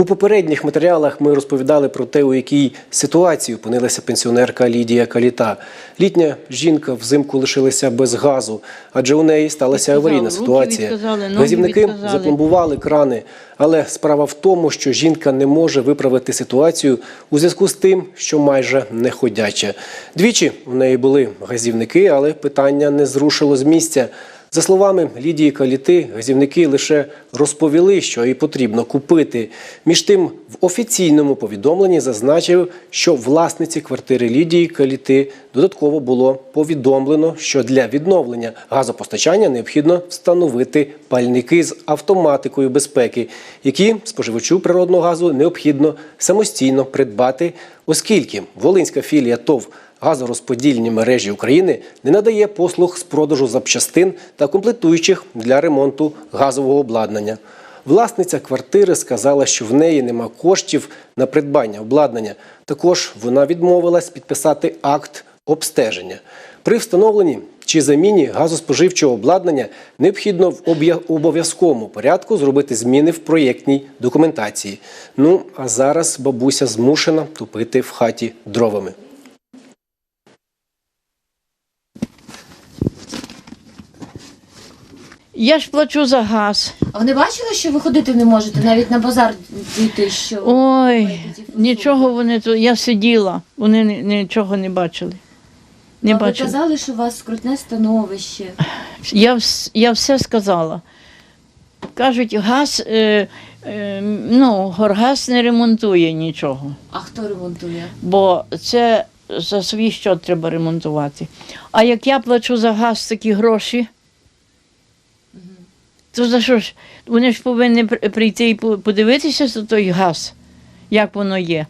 У попередніх матеріалах ми розповідали про те, у якій ситуації опинилася пенсіонерка Лідія Каліта. Літня жінка взимку лишилася без газу, адже у неї сталася аварійна ситуація. Газівники запломбували крани. Але справа в тому, що жінка не може виправити ситуацію у зв'язку з тим, що майже не ходяча. Двічі у неї були газівники, але питання не зрушило з місця. За словами Лідії Каліти, газівники лише розповіли, що їй потрібно купити. Між тим, в офіційному повідомленні зазначив, що власниці квартири Лідії Каліти додатково було повідомлено, що для відновлення газопостачання необхідно встановити пальники з автоматикою безпеки, які споживачу природного газу необхідно самостійно придбати, оскільки Волинська філія ТОВ газорозподільні мережі України не надає послуг з продажу запчастин та комплектуючих для ремонту газового обладнання. Власниця квартири сказала, що в неї нема коштів на придбання обладнання. Також вона відмовилась підписати акт обстеження. При встановленні чи заміні газоспоживчого обладнання необхідно в обов'язковому порядку зробити зміни в проєктній документації. Ну а зараз бабуся змушена тупити в хаті дровами. Я ж плачу за газ. А вони бачили, що ви ходити не можете, навіть на базар дійти, що Ой, нічого вони тут. Я сиділа, вони нічого не бачили. Не а ви казали, що у вас скрутне становище. Я, я все сказала. Кажуть, газ, е, е, ну, горгаз не ремонтує нічого, А хто ремонтує? бо це за свій счет треба ремонтувати. А як я плачу за газ такі гроші, то за що ж? Вони ж повинні прийти і подивитися за той газ, як воно є.